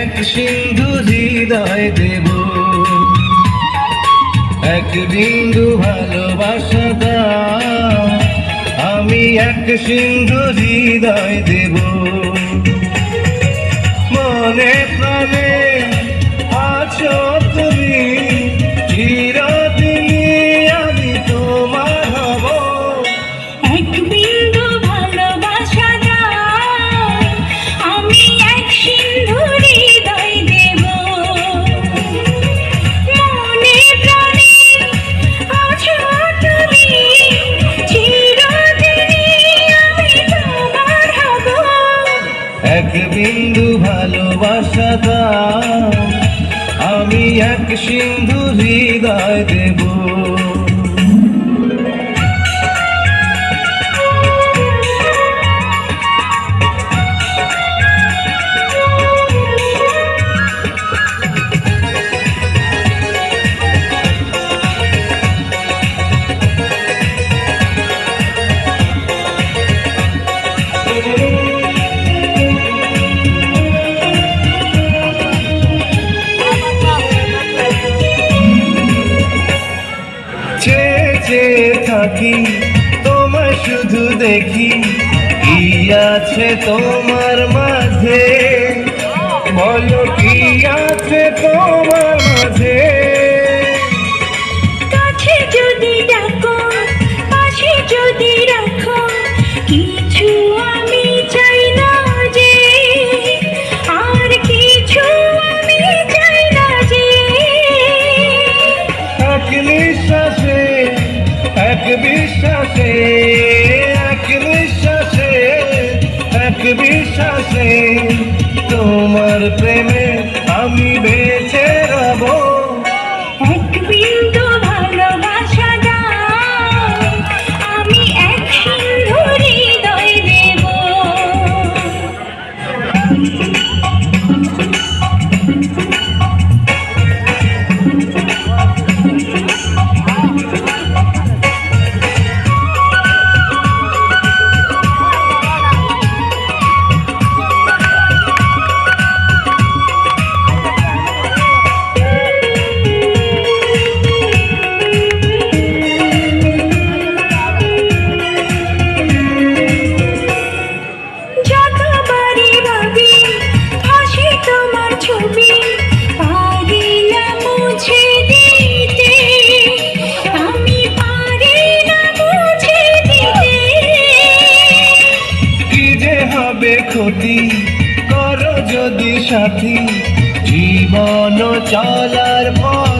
এক সিন্ধু হৃদয় দেব। এক বিন্দু ভালোবাসা আমি এক সিন্ধু হৃদয় দেব। মনে প্রাণে আমি এক সিন্ধু হৃদয় দেব। থাকি তোমার শুধু দেখি। কি আছে তোমার মাঝে? বলো কি আছে তোমার মাঝে? কাছে যদি ডাকো, পাশে যদি রাখো কিছু এক বিশ্বাসে এক নিঃশ্বাসে এক বিশ্বাসে তোমার প্রেমে আমি বেঁচে রব। দেব। যতবারই ক্ষতি করো যদি সাথী জীবন চলার পথে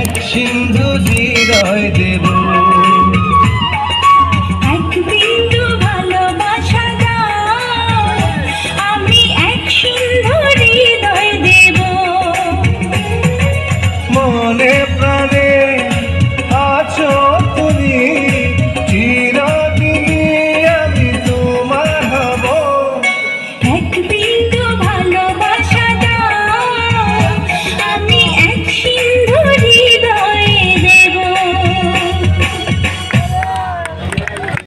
এক সিন্ধু হৃদয় দেব।